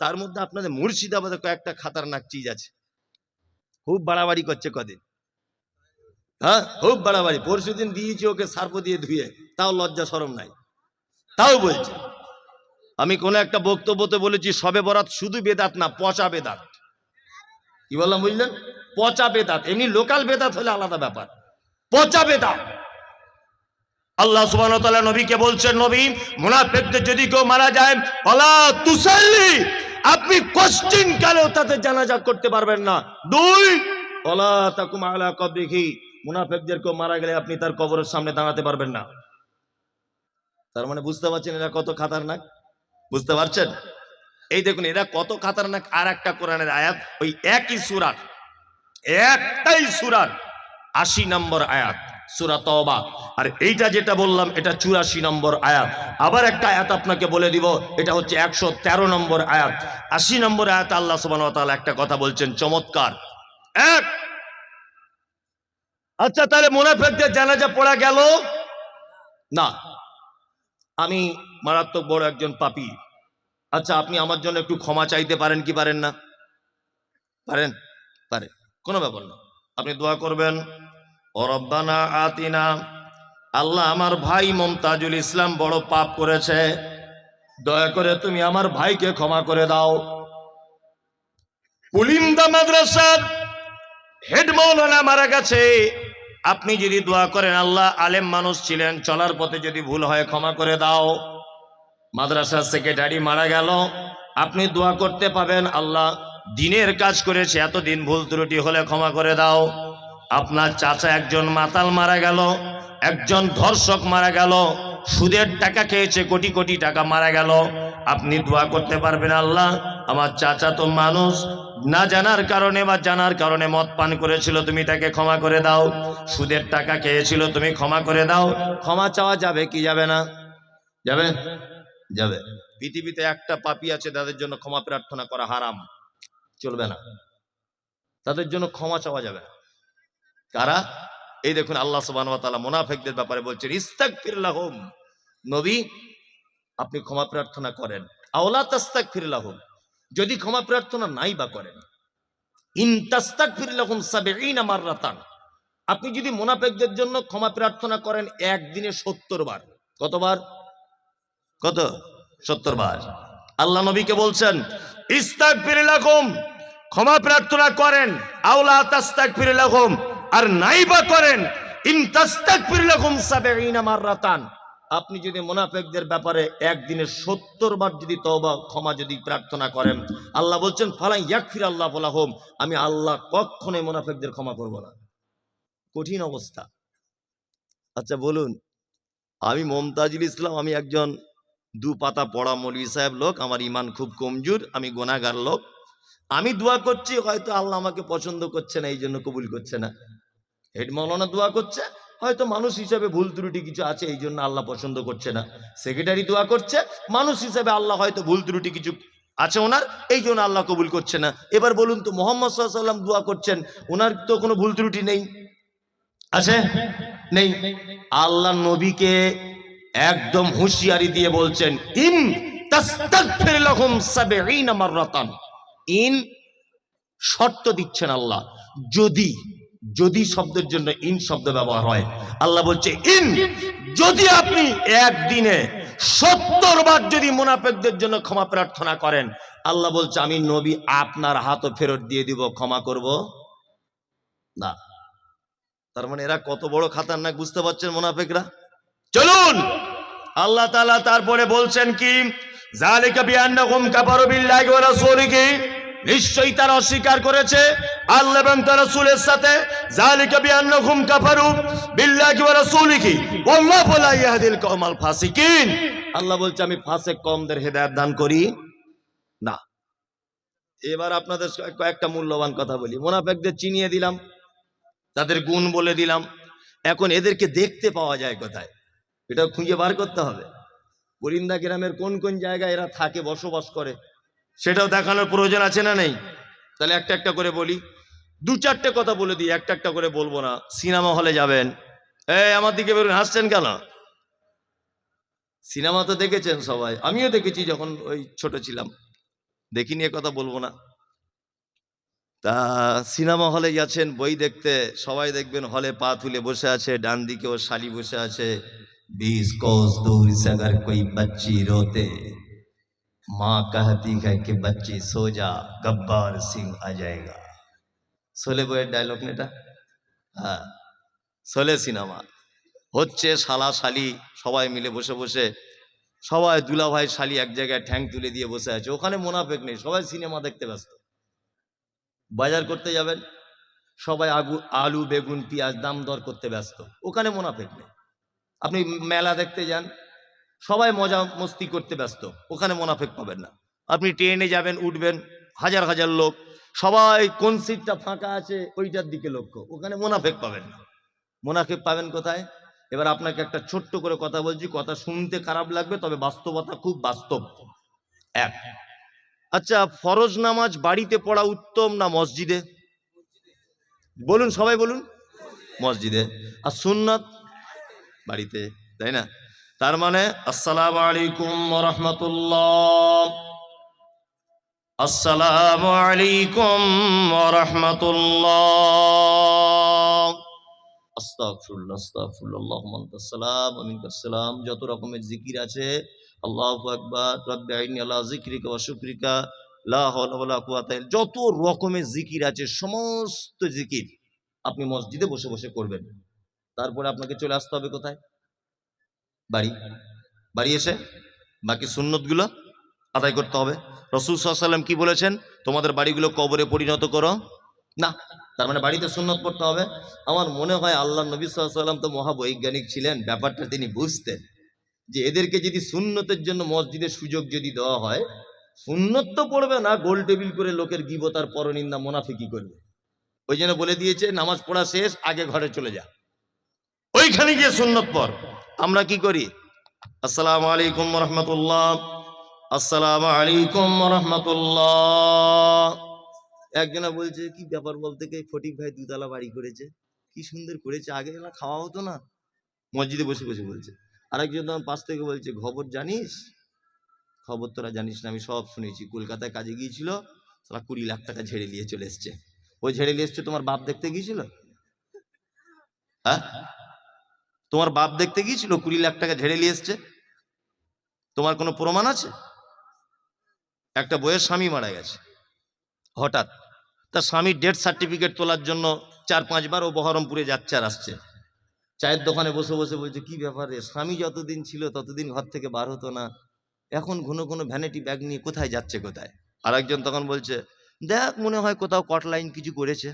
তার মধ্যে আপনাদের মুর্শিদাবাদে কয়েকটা খাতারনাক চিজ আছে। খুব বাড়াবাড়ি করছে কদিন। হ্যাঁ? খুব বাড়াবাড়ি। পরশু দিন দিয়েছি ওকে সার্প দিয়ে ধুয়ে। তাও লজ্জা সরম নাই। তাও বলছে। আমি কোনো একটা বক্তব্যতে বলেছি, সবে বরাত শুধু বেদাত না, পচা বেদাত। কি বললাম বুঝলেন? পচা বেদাত। এমনি লোকাল বেদাত হলে আলাদা ব্যাপার। পচা বেদাত। আল্লাহ তাআলা নবীকে বলছেন, নবী, মুনাফিকদের যদি কেউ মারা যায় ওয়ালা তুসাল্লি। আপনি কোশ্চিন কালেও তাদের জানাজা করতে পারবেন না। দুই ওয়ালা তাকুম আলা কবরিহি। মুনাফিকদের কেউ মারা গেলে আপনি তার কবরের সামনে দাঁড়াতে পারবেন না। তার মানে বুঝতে পারছেন এরা কত খাতারনাক? বুঝতে পারছেন? এই দেখুন, এরা কত খাতারনাক? আর একটা কোরআনের আয়াত, ওই একই সুরার, একটাই সুরার আশি নম্বর আয়াত। সুরা তওবা। আর এইটা যেটা বললাম, এটা চুরাশি নম্বর আয়াত। আবার একটা আয়াত আপনাকে বলে দিব, এটা হচ্ছে একশো তেরো নম্বর আয়াত। আশি নম্বর আয়াত আল্লাহ ওয়া একটা কথা বলছেন, চমৎকার। এক। আচ্ছা তাহলে মুনাফিকদের জানাজা পড়া গেল? না। আমি মারাত্মক বড় একজন পাপী। আচ্ছা আপনি আমার জন্য একটু ক্ষমা চাইতে পারেন কি পারেন না? পারেন? পারেন। কোনো ব্যাপার না। আপনি দোয়া করবেন। রব্বানা আতিনা। আল্লাহ আমার ভাই মমতাজুল ইসলাম বড় পাপ করেছে। দয়া করে তুমি আমার ভাইকে ক্ষমা করে দাও। পুলিন্দা মাদ্রাসার হেড মৌলানা মারা গেছে। আপনি যদি দোয়া করেন, আল্লাহ আলেম মানুষ ছিলেন, চলার পথে যদি ভুল হয় ক্ষমা করে দাও। মাদ্রাসার সেক্রেটারি মারা গেল। আপনি দোয়া করতে পাবেন, আল্লাহ দিনের কাজ করেছে, এতদিন ভুল ত্রুটি হলে ক্ষমা করে দাও। আপনার চাচা একজন মাতাল মারা গেল, একজন ধর্ষক মারা গেল, সুদের টাকা খেয়েছে, কোটি কোটি টাকা মারা গেল। আপনি দোয়া করতে পারবেন আল্লাহ, আমার চাচা তো মানুষ, না জানার কারণে বা জানার কারণে মদ পান করেছিল, তুমি তাকে ক্ষমা করে দাও। সুদের টাকা খেয়েছিল, তুমি ক্ষমা করে দাও। ক্ষমা চাওয়া যাবে কি যাবে না? যাবে? যাবে। পৃথিবীতে একটা পাপি আছে, তাদের জন্য ক্ষমা প্রার্থনা করা হারাম। চলবে না। তাদের জন্য ক্ষমা চাওয়া যাবে না। কারা? এই দেখুন আল্লাহ তাআলা মুনাফিকদের ব্যাপারে বলছেন, ইস্তাগফির লাহুম। নবী, আপনি ক্ষমা প্রার্থনা করেন। আওলা তাস্তাগফির লাহুম। যদি ক্ষমা প্রার্থনা নাই বা করেন। ইন তাস্তাগফির লাহুম 70 মাররাতান। আপনি যদি মুনাফিকদের জন্য ক্ষমা প্রার্থনা করেন, একদিনে 70 বার। কতবার? কত? 70 বার। আল্লাহ নবীকে বলছেন, ইস্তাগফির লাহুম। ক্ষমা প্রার্থনা করেন। আওলা তাস্তাগফির লাহুম। আর নাই বা করেন, ইন তাস্তাগফির লাহুম 70 মাররাতান। আপনি যদি মুনাফিকদের ব্যাপারে একদিনে সত্তর বার যদি তওবা, ক্ষমা যদি প্রার্থনা করেন, আল্লাহ বলছেন ফালাই ইয়াকফির আল্লাহ লাহুম, আমি আল্লাহ কখনোই মুনাফিকদের ক্ষমা করব না। কঠিন অবস্থা। আচ্ছা বলুন, আমি মমতাজুল ইসলাম, আমি একজন দু পাতা পড়া মৌলী সাহেব লোক, আমার ইমান খুব কমজোর, আমি গোনাগার লোক। আমি দোয়া করছি, হয়তো আল্লাহ আমাকে পছন্দ করছে না এই জন্য কবুল করছে না। হেড মৌলানা দোয়া করছে, হয়তো মানুষ হিসাবে ভুল ত্রুটি কিছু আছে, এই জন্য আল্লাহ পছন্দ করছে না। সেক্রেটারি দোয়া করছে, মানুষ হিসাবে আল্লাহ হয়তো ভুল ত্রুটি কিছু আছে ওনার, এই জন্য আল্লাহ কবুল করছে না। এবার বলুন তো, মোহাম্মদ সাল্লাম দোয়া করছেন, ওনার তো কোনো ভুল ত্রুটি নেই? আছে? নেই? আল্লাহ নবীকে একদম হুঁশিয়ারি দিয়ে বলছেন, ইন তাস্তাগফির লাহুম 70 মাররাতান। ইন শর্ত দিচ্ছেন আল্লাহ। যদি যদি শব্দের জন্য ইন শব্দ ব্যবহার হয়, আল্লাহ বলছে, ইন যদি আপনি একদিনে সত্তর বার যদি মুনাফেকদের জন্য ক্ষমা প্রার্থনা করেন, আল্লাহ বলছে, আমি নবী আপনার হাতও ফেরত দিয়ে দিব, ক্ষমা করব না। তার মানে এরা কত বড় খাতারনাক বুঝতে পারছেন মুনাফেকরা? চলুন! আল্লাহ তাআলা তারপরে বলছেন কি জালিকা বিআন্নাহুম কাফারু বিল্লাহি ওয়া রাসূলিহি নিশ্চয়ই তারা অস্বীকার করেছে। আল্লাহ এবং তার রাসূলের সাথে জালিকা বিআন্নাহুম কাফারু বিল্লাহি ওয়া রাসূলিহি, ওয়াল্লাহু লা ইয়াহদিল কওমাল ফাসিকিন। আল্লাহ বলছে, আমি ফাসিক কওমদের হেদায়েত দান করি। না। এবার আপনাদের কয়েকটা মূল্যবান কথা বলি। মুনাফিকদের চিনিয়ে দিলাম, তাদের গুণ বলে দিলাম। এখন এদেরকে দেখতে পাওয়া যায় কোথায়? এটা খুঁজে বার করতে হবে। পরিন্দা গ্রামের কোন কোন জায়গায় এরা থাকে, বসবাস করে? সেটাও দেখানোর প্রয়োজন আছে না নেই? তাহলে একটা একটা করে বলি। দু চারটে কথা বলে দিই, একটা একটা করে বলব না। সিনেমা হলে যাবেন। এই, আমার দিকে বেরোন। হাসছেন কেন? সিনেমা তো দেখেছেন সবাই। আমিও দেখেছি যখন ওই ছোট ছিলাম। দেখিনি নিয়ে কথা বলব না। তা সিনেমা হলে যাচ্ছেন, বই দেখতে। সবাই দেখবেন, হলে পা তুলে বসে আছে। ডান দিকে ও শালি বসে আছে। বিষ, কৌস দৌড় সাগার, কই বাচ্চি রোতে। माँ कहती है कि बच्ची सो जा गब्बार सिंह आ जाएगा শোলে বইয়ের ডায়লগ এটা হ্যাঁ শোলে সিনেমা হচ্ছে শালা শালি সবাই মিলে বসে বসে সবাই দুলা ভাই শালি এক জায়গায় ঠ্যাং তুলে দিয়ে বসে আছে ওখানে মোনাফেক নেই সবাই সিনেমা দেখতে ব্যস্ত বাজার করতে যাবেন সবাই আগু আলু বেগুন পেঁয়াজ দাম দর করতে ব্যস্ত ওখানে মোনাফেক নেই আপনি মেলা দেখতে যান সবাই মজা মস্তি করতে ব্যস্ত, ওখানে মোনাফেক পাবেন না। আপনি ট্রেনে যাবেন, উঠবেন, হাজার হাজার লোক, সবাই কোন সিটটা ফাঁকা আছে ওইটার দিকে লক্ষ্য, ওখানে মোনাফেক পাবেন না। মোনাফেক পাবেন কোথায়? এবার আপনাকে একটা ছোট্ট করে কথা বলছি, কথা শুনতে খারাপ লাগবে, তবে বাস্তবতা খুব বাস্তব। এক আচ্ছা ফরজ নামাজ বাড়িতে পড়া উত্তম না মসজিদে? বলুন, সবাই বলুন। মসজিদে। আর সুন্নত? বাড়িতে, তাই না? তার মানে আসসালামু আলাইকুম রহমতুল্লাহ। আসসালামু আলাইকুম রহমতুল্লাহ। যত রকমের জিকির আছে, আল্লাহু আকবার, রাব্বি আইনি আলা যিকরিকা ওয়া শুকরিকা, লা হাওলা ওয়ালা কুওয়াতা ইল্লা- যত রকমের জিকির আছে, সমস্ত জিকির আপনি মসজিদে বসে বসে করবেন। তারপরে আপনাকে চলে আসতে হবে কোথায়? বাড়ি। বাড়ি এসে বাকি সুন্নতগুলো আদায় করতে হবে। রসুল সাল্লাম কি বলেছেন? তোমাদের বাড়িগুলো কবরে পরিণত করো। না, তার মানে বাড়িতে সুন্নত পড়তে হবে। আমার মনে হয় আল্লাহ নবী সাল্লাম তো মহাবৈজ্ঞানিক ছিলেন, ব্যাপারটা তিনি বুঝতেন যে এদেরকে যদি সুন্নতের জন্য মসজিদের সুযোগ যদি দেওয়া হয়, সুন্নত তো পড়বে না, গোল টেবিল করে লোকের গিবতার পরনিন্দা মোনাফিকি করবে। ওই জন্য বলে দিয়েছে, নামাজ পড়া শেষ, আগে ঘরে চলে যা। ওইখানে গিয়ে সুন্নত পর আমরা কি করি? আসসালামু আলাইকুম রহমতুল্লাহ। আসসালামু আলাইকুম রহমতুল্লাহ। একজনা বলছে, কি ব্যাপার বলতে কি ফটিক ভাই দুতলা বাড়ি করেছে? কি সুন্দর করেছে? আগে এলা খাওয়া হতো না? মসজিদে বসে বসে বলছে। আরেকজন পাশ থেকে বলছে, খবর জানিস? খবর তোরা জানিস না, আমি সব শুনেছি। কলকাতায় কাজে গিয়েছিল, সালা কুড়ি লাখ টাকা ঝেড়ে নিয়ে চলে এসছে। ওই ঝেড়ে নিয়ে এসছে তোমার বাপ দেখতে গিয়েছিল? হ্যাঁ? তোমার বাপ দেখতে গিয়েছিল? কুড়ি লাখ টাকা ঝেড়ে নিয়ে এসছে। তোমার কোনো প্রমাণ আছে? একটা বইয়ের স্বামী মারা গেছে, হঠাৎ। তার স্বামীর ডেথ সার্টিফিকেট তোলার জন্য চার পাঁচবার ও বহরমপুরে যাচ্ছে আর আসছে। চায়ের দোকানে বসে বসে বলছে, কি ব্যাপার রে? স্বামী যতদিন ছিল ততদিন ঘর থেকে বার হতো না। এখন ঘন ঘন ভ্যানিটি ব্যাগ নিয়ে কোথায় যাচ্ছে কোথায়? আর একজন তখন বলছে, দেখ, মনে হয় কোথাও কট লাইন কিছু করেছে।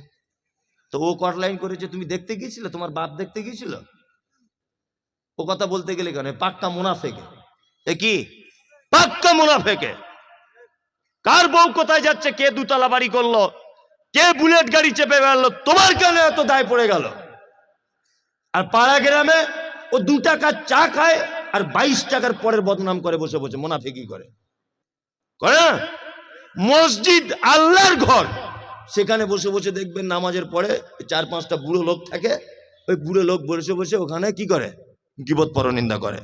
তো ও কট লাইন করেছে, তুমি দেখতে গিয়েছিলে? তোমার বাপ দেখতে গিয়েছিল? ও কথা বলতে গেলে কেন? পাক্কা মুনাফেকে। এ কি? পাক্কা মুনাফেকে। কার বউ কোথায় যাচ্ছে? কে দুতলা বাড়ি করল? কে বুলেট গাড়ি চেপে বেড়ালো? তোমার কেন এত দায় পড়ে গেল? আর পাড়া গ্রামে ও দু টাকার চা খায় আর বাইশ টাকার পরের বদনাম করে বসে বসে। মুনাফিকি করে? করে? মসজিদ আল্লাহর ঘর। সেখানে বসে বসে দেখবেন নামাজের পরে চার পাঁচটা বুড়ো লোক থাকে। ওই বুড়ো লোক বসে বসে ওখানে কি করে? গিবত পরনিন্দা করে।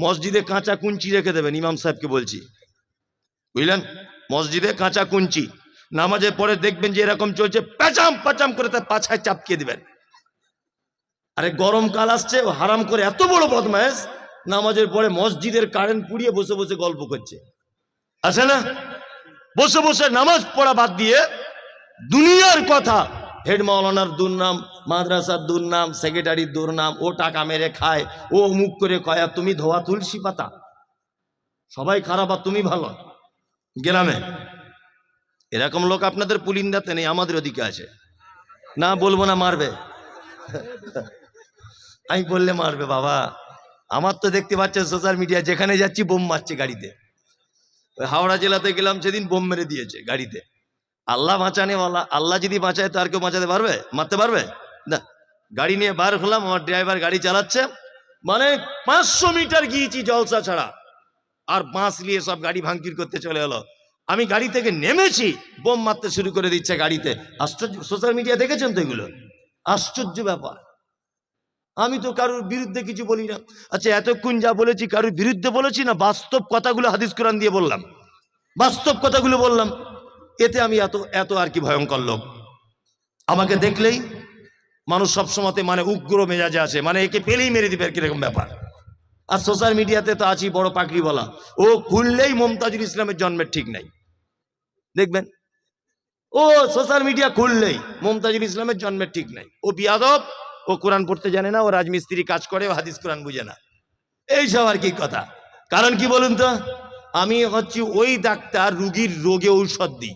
মসজিদে কাঁচা কুঞ্চি রেখে দেবেন, ইমাম সাহেবকে বলছি। বুঝলেন? মসজিদে কাঁচা কুঞ্চি। নামাজের পরে দেখবেন যে এরকম চলছে, প্যাচাম প্যাচাম করে তার পাছায় চাপকিয়ে দিবেন। আরে গরমকাল আসছে হারাম করে এত বড় বদমায়েশ, নামাজের পরে মসজিদের কারেন্ট পুড়িয়ে বসে বসে গল্প করছে। আছে না? বসে বসে নামাজ পড়া বাদ দিয়ে দুনিয়ার কথা হেড মাওলানার দুর্নাম, মাদ্রাসার দুর্নাম, সেক্রেটারির দুর্নাম, ও টাকা মেরে খায়, ও মুখ করে কয় তুমি ধোয়া তুলসী পাতা? সবাই খারাপ, আর তুমি ভালো? গ্রামে এরকম লোক আপনাদের পুলিন্দাতে নেই, আমাদের ওদিকে আছে। না, বলব না, মারবে। আমি বললে মারবে, বাবা। আমার তো দেখতে পাচ্ছেন সোশ্যাল মিডিয়া, যেখানে যাচ্ছি, বোম মারছে গাড়িতে। হাওড়া জেলাতে গেলাম, সেদিন বোম মেরে দিয়েছে গাড়িতে। আল্লাহ বাঁচানে বলা আল্লাহ যদি বাঁচায় তো আর কেউ বাঁচাতে পারবে? মারতে পারবে? না। গাড়ি নিয়ে বার হলাম, আমার ড্রাইভার গাড়ি চালাচ্ছে। মানে পাঁচশো মিটার গিয়েছি জলসা ছাড়া। আর বাঁশ নিয়ে সব গাড়ি ভাঙচুর করতে চলে এলো। আমি গাড়ি থেকে নেমেছি, বোম মারতে শুরু করে দিচ্ছে গাড়িতে। আশ্চর্য সোশ্যাল মিডিয়া দেখেছেন তো এগুলো? আশ্চর্য ব্যাপার। আমি তো কারোর বিরুদ্ধে কিছু বলি না। আচ্ছা এতক্ষণ যা বলেছি কারোর বিরুদ্ধে বলেছি না? বাস্তব কথাগুলো হাদিস কোরআন দিয়ে বললাম। বাস্তব কথাগুলো বললাম। এতে আমি এত এত আর কি ভয়ঙ্কর লোক। আমাকে দেখলেই মানুষ সবসময়তে মানে উগ্র মেজাজে আছে মানে একে পেলেই মেরে দিবে আর কীরকম ব্যাপার। আর সোশ্যাল মিডিয়াতে তো আছি, বড় পাকড়ি বলা। ও খুললেই মমতাজুল ইসলামের জন্মের ঠিক নাই। দেখবেন? ও সোশ্যাল মিডিয়া খুললেই মমতাজুল ইসলামের জন্মের ঠিক নাই। ও বিয়াদব, ও কোরআন পড়তে জানে না, ও রাজমিস্ত্রি কাজ করে, ও হাদিস কোরআন বুঝে না। এইসব আর কি কথা। কারণ কি বলুন তো? আমি হচ্ছি ওই ডাক্তার রুগীর রোগে ঔষধ দিই।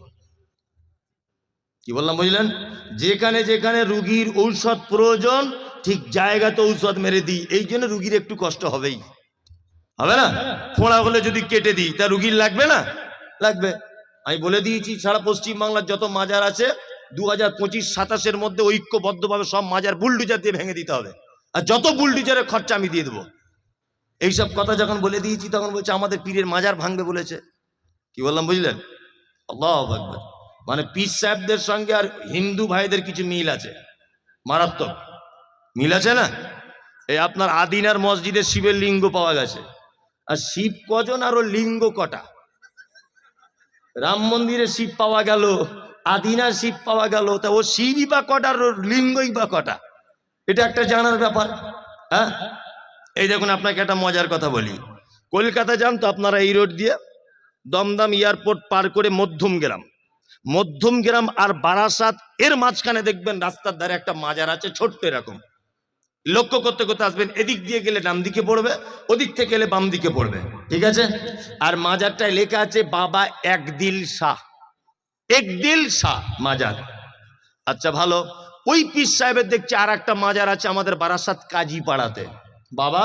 কি বললাম বুঝলেন? যেখানে যেখানে রুগীর ঔষধ প্রয়োজন, ঠিক জায়গাতে ঔষধ মেরে দিই। এই জন্য রুগীর একটু কষ্ট হবেই। হবে না? ফোঁড়া হলে যদি কেটে দিই, তা রুগীর লাগবে না? লাগবে। আমি বলে দিয়েছি, সারা পশ্চিমবাংলার যত মাজার আছে দু হাজার পঁচিশ সাতাশের মধ্যে ঐক্যবদ্ধভাবে সব মাজার বুলডুজার দিয়ে ভেঙে দিতে হবে। আর যত বুলডুজারের খরচা আমি দিয়ে দেবো। এইসব কথা যখন বলে দিয়েছি, তখন বলছে, আমাদের পীরের মাজার ভাঙবে বলেছে। কি বললাম বুঝলেন? আল্লাহ আকবার। মানে পীর সাহেবদের সঙ্গে আর হিন্দু ভাইদের কিছু মিল আছে। মারাত্মক। মিল আছে না? এই আপনার আদিনার মসজিদে শিবের লিঙ্গ পাওয়া গেছে। আর শিব কজন আর লিঙ্গ কটা? রাম মন্দিরে শিব পাওয়া গেল, আদিনার শিব পাওয়া গেল, তা ও শিবই বা কটা আর লিঙ্গই বা কটা? এটা একটা জানার ব্যাপার হ্যাঁ? এই দেখুন, আপনাকে একটা মজার কথা বলি। কলকাতা যান তো আপনারা এই রোড দিয়ে দমদম এয়ারপোর্ট পার করে মধ্যম গ্রাম মধ্যম গ্রাম আর বারাসাত, এর মাঝখানে দেখবেন রাস্তার ধারে একটা মাজার আছে, ছোট্ট এরকম। লক্ষ্য করতে করতে আসবেন, এদিক দিয়ে গেলে ডান দিকে পড়বে, ওদিক থেকে গেলে বাম দিকে পড়বে, ঠিক আছে? আর মাজারটায় লেখা আছে, বাবা একদিল শাহ। একদিল শাহ মাজার। আচ্ছা ভালো। ওই পীর সাহেবের দেখছি আর একটা মাজার আছে আমাদের বারাসাত কাজী পাড়াতে বাবা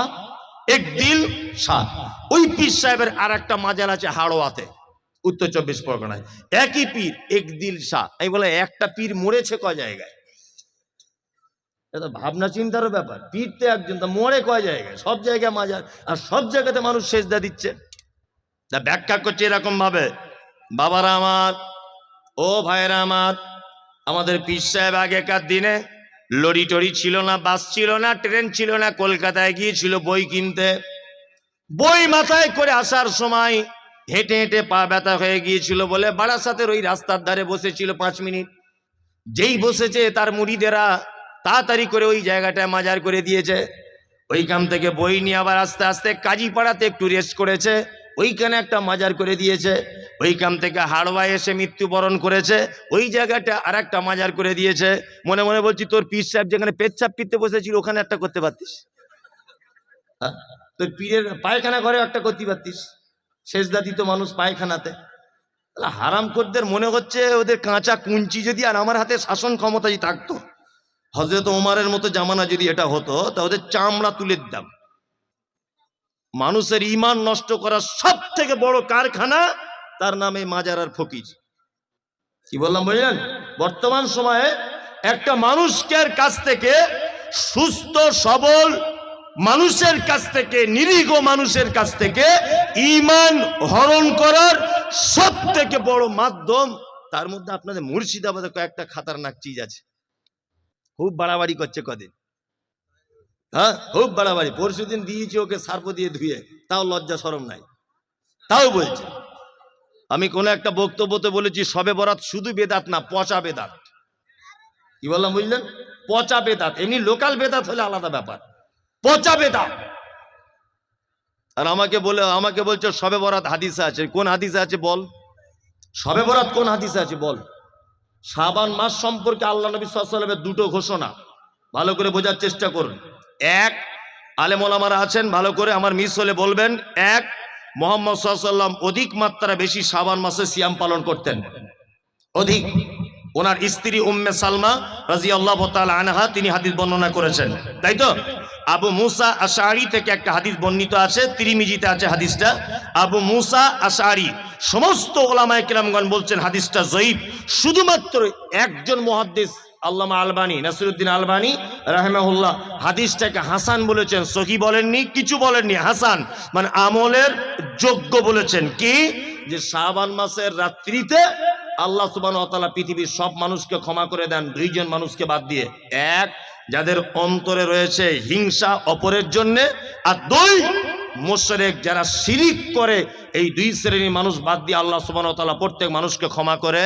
একদিল শাহ। ওই পীর সাহেবের আর একটা মাজার আছে হাড়োয়াতে। উত্তর চব্বিশ পরগনায়। একই পীর, একদিল শাহ। আমি বলে একটা পীর মরেছে ক জায়গায়? এটা ভাবনা চিন্তারও ব্যাপার। পীর তো একজন, তা মরে কয় জায়গায়? সব জায়গায় মাজার আর সব জায়গাতে মানুষ শেষ সেজদা দিচ্ছে। তা ব্যাখ্যা করছে এরকম ভাবে বাবারা আমার, ও ভাইয়েরা আমার, আমাদের পীর সাহেব আগেকার দিনে লরি টরি ছিল না, বাস ছিল না, ট্রেন ছিল না, কলকাতায় গিয়েছিল বই কিনতে। বই মাথায় করে আসার সময় হেঁটে হেঁটে পা ব্যথা হয়ে গিয়েছিল বলে বারাসাতের ওই রাস্তার ধারে বসেছিল পাঁচ মিনিট। যেই বসেছে তার মুড়িদেরা তাড়াতাড়ি করে ওই জায়গাটায় মাজার করে দিয়েছে। ওইখান থেকে বই নিয়ে আবার আস্তে আস্তে কাজী পাড়াতে একটু রেস্ট করেছে। ওইখানে একটা মাজার করে দিয়েছে। ওইখান থেকে হাড়ওয়া এসে মৃত্যুবরণ করেছে। ওই জায়গাটা আর একটা মাজার করে দিয়েছে। মনে মনে বলছি, তোর পীর সাহেব যেখানে পেচ্ছাপ পিতে বসেছিল, ওখানে একটা করতে পারতিস? হ্যাঁ? তোর পীরের পায়খানা ঘরে একটা করতে পারতিস। শেষদা দিত মানুষ পায়খানাতে। হারাম করদের মনে হচ্ছে ওদের কাঁচা কুঞ্চি যদি আর আমার হাতে শাসন ক্ষমতা যদি থাকতো হজরত ওমারের মতো জামানা যদি এটা হতো তা ওদের চামড়া তুলে দিতাম। মানুষের ইমান নষ্ট করার সব থেকে বড় কারখানা তার নামে মাজার আর ফকির। কি বললাম বুঝলেন? বর্তমান সময়ে একটা মানুষকে কাছ থেকে সুস্থ, সবল মানুষের কাছ থেকে, নিরীহ মানুষের কাছ থেকে ইমান হরণ করার সব থেকে বড় মাধ্যম। তার মধ্যে আপনাদের মুর্শিদাবাদে কয়েকটা খাতারনাক চিজ আছে। খুব বাড়াবাড়ি করছে কদিন। হ্যাঁ? খুব বাড়াবাড়ি। পরশু দিন দিয়েছি ওকে সার্প দিয়ে ধুয়ে। তাও লজ্জা সরম নাই। তাও বলছে। আমি কোনো একটা বক্তব্যতে বলেছি, সবে বরাত শুধু বেদাত না, পচা বেদাত। কি বললাম বুঝলেন? পচা বেদাত। এমনি লোকাল বেদাত হলে আলাদা ব্যাপার। পচা বেদাত আর আমাকে বলে আমাকে বলছে সবে বরাত হাদিসে আছে। কোন হাদিসে আছে বল? সবে বরাত কোন হাদিসে আছে বল? শাবান মাস সম্পর্কে আল্লাহ নবী সাল্লামের দুটো ঘোষণা। ভালো করে বোঝার চেষ্টা করুন। এক আলেমোলামারা আছেন ভালো করে আমার মিস হলে বলবেন। এক মোহাম্মদ সাল্লাম অধিক মাত্রা বেশি শাবান মাসে সিয়াম পালন করতেন। অধিক। ওনার স্ত্রী উম্মে সালমা রাজি আল্লাহ আনহা, তিনি হাদিস বর্ণনা করেছেন। তাই তো? আবু মুসা আশারি থেকে একটা হাদিস বর্ণিত আছে, তিরিমিজিতে আছে হাদিসটা। আবু মুসা আশারি সমস্ত ওলামায় কিরামগণ বলছেন হাদিসটা জয়ীব শুধুমাত্র একজন মহাদ্দিস, আল্লামা আলবানি, নাসিরুদ্দিন আলবানী, রাহেমাহুল্লাহ, হাদিসটাকে হাসান বলেছেন, সহি বলেননি, কিছু বলেননি, হাসান। মানে আমলের যোগ্য বলেছেন। কি? যে শাবান মাসের রাত্রিতে আল্লাহ সুবান তালা পৃথিবীর সব মানুষকে ক্ষমা করে দেন, দুইজন মানুষকে বাদ দিয়ে। এক, যাদের অন্তরে রয়েছে হিংসা অপরের জন্যে, আর দুই, মোশরেক যারা শিরিক করে, এই দুই শ্রেণির মানুষ বাদ দিয়ে আল্লাহ সুবহানাহু ওয়া তাআলা প্রত্যেক মানুষকে ক্ষমা করে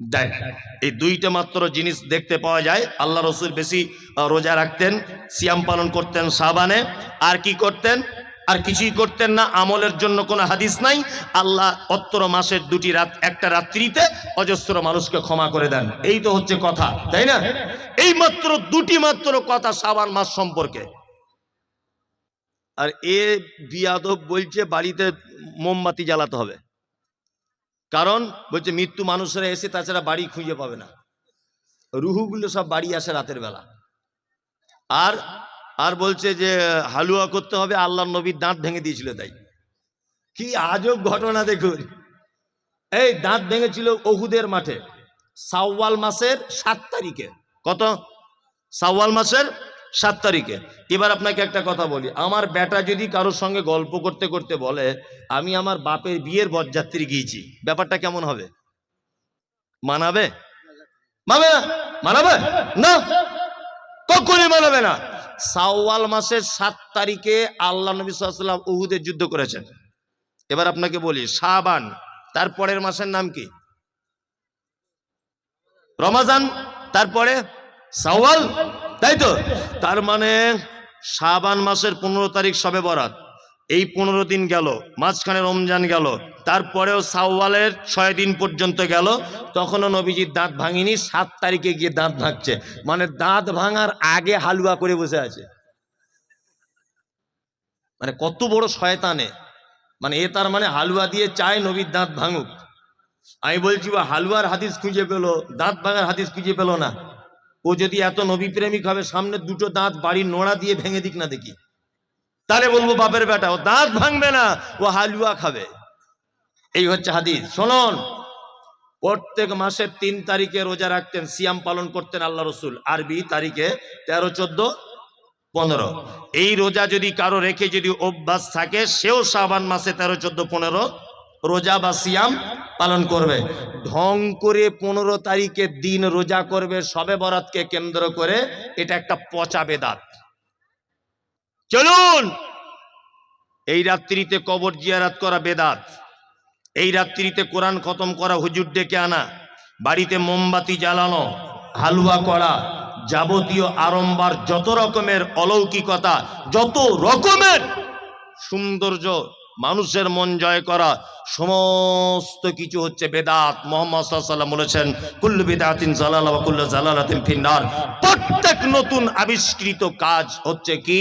দেয়। এই দুইটা মাত্র জিনিস দেখতে পাওয়া যায়। আল্লাহ রসুল বেশি রোজা রাখতেন, সিয়াম পালন করতেন সাবানে। আর কি করতেন? আর কিছুই করতেন না, আমলের জন্য কোনো হাদিস নাই। আল্লাহ অত্তর মাসের দুটি রাত, একটা রাত্রিতে অজস্র মানুষকে ক্ষমা করে দেন। এই তো হচ্ছে কথা, তাই না? এই মাত্র দুটি মাত্র কথা সাবান মাস সম্পর্কে। আর এ বিয়াদব বলছে, বাড়িতে মোমবাতি জ্বালাতে হবে। কারণ, বলছে মৃত্যু মানুষেরা এসে তাছাড়া বাড়ি খুঁজে পাবে না। রুহুগুলো সব বাড়ি আসে রাতের বেলা। আর আর বলছে যে, হালুয়া করতে হবে আল্লাহ নবীর দাঁত ভেঙে দিয়েছিল তাই। কি আজব ঘটনা দেখুন। এই দাঁত ভেঙেছিল ওহুদের মাঠে, সাওয়াল মাসের সাত তারিখে। কত? সাওয়াল মাসের সাত তারিখে। এবার আপনাকে একটা কথা বলি, আমার বেটা যদি কারোর সঙ্গে গল্প করতে করতে বলে, আমি আমার বাপের বিয়ের বরযাত্রী গিয়েছি, ব্যাপারটা কেমন হবে? মানাবে? মানাবে মানাবে? না? কখনই মানাবে না। সাওয়াল মাসের সাত তারিখে আল্লাহ নবী সাল্লাম উহুদের যুদ্ধ করেছেন। এবার আপনাকে বলি শাহবান তার পরের মাসের নাম কি? রমাজান তারপরে সাওয়াল, তাই তো? তার মানে সাবান মাসের পনেরো তারিখ সবে বরাত। এই পনেরো দিন গেল, মাঝখানে রমজান গেল, তারপরেও সাওয়ালের ছয় দিন পর্যন্ত গেল, তখনও নবীজির দাঁত ভাঙিনি, সাত তারিখে গিয়ে দাঁত ভাঙছে। মানে দাঁত ভাঙার আগে হালুয়া করে বসে আছে। মানে কত বড় শয়তানে। মানে এ তার মানে হালুয়া দিয়ে চায় নবীর দাঁত ভাঙুক। আমি বলছি বা হালুয়ার হাদিস খুঁজে পেল, দাঁত ভাঙার হাদিস খুঁজে পেল না। ও যদি এত নবী প্রেমিক হবে, সামনে দুটো দাঁত বাড়ির নোড়া দিয়ে ভেঙে দিক না দেখি। তাহলে বলব বাপের বেটা, ও দাঁত ভাঙবে না, ও হালুয়া খাবে। এই হচ্ছে হাদিস। শোনন, প্রত্যেক মাসের তিন তারিখে রোজা রাখতেন, সিয়াম পালন করতেন আল্লাহ রসুল। আরবি তারিখে তেরো, চোদ্দ, পনেরো। এই রোজা যদি কারও রেখে যদি অভ্যাস থাকে, সেও সাবান মাসে তেরো, চোদ্দ, পনেরো রোজা বা সিয়াম পালন করবে। ঢং করে পনেরো তারিখের দিন রোজা করবে, সবে বরাতকে কেন্দ্র করে এটা একটা পচা বেদাত। চলুন। এই রাত্রিতে কবর জিয়ারাত করা বেদাত। এই রাত্রিতে কোরআন খতম করা হুজুর ডেকে আনা। বাড়িতে মোমবাতি জ্বালানো, হালুয়া করা, যাবতীয় আড়ম্বার, যত রকমের অলৌকিকতা, যত রকমের সৌন্দর্য মানুষের মন জয় করা, সমস্ত কিছু হচ্ছে বেদাত। মোহাম্মদ সাল্লাম বলেছেন, কুল্লু বেদাতিন জালালা কুল্লু জালালাতিন ফিন্নার প্রত্যেক নতুন আবিষ্কৃত কাজ হচ্ছে কি?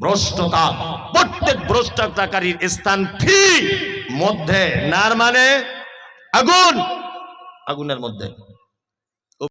ভ্রষ্টতা প্রত্যেক ভ্রষ্টতাকারীর স্থান ফি মধ্যে। নার মানে? আগুন। আগুনের মধ্যে।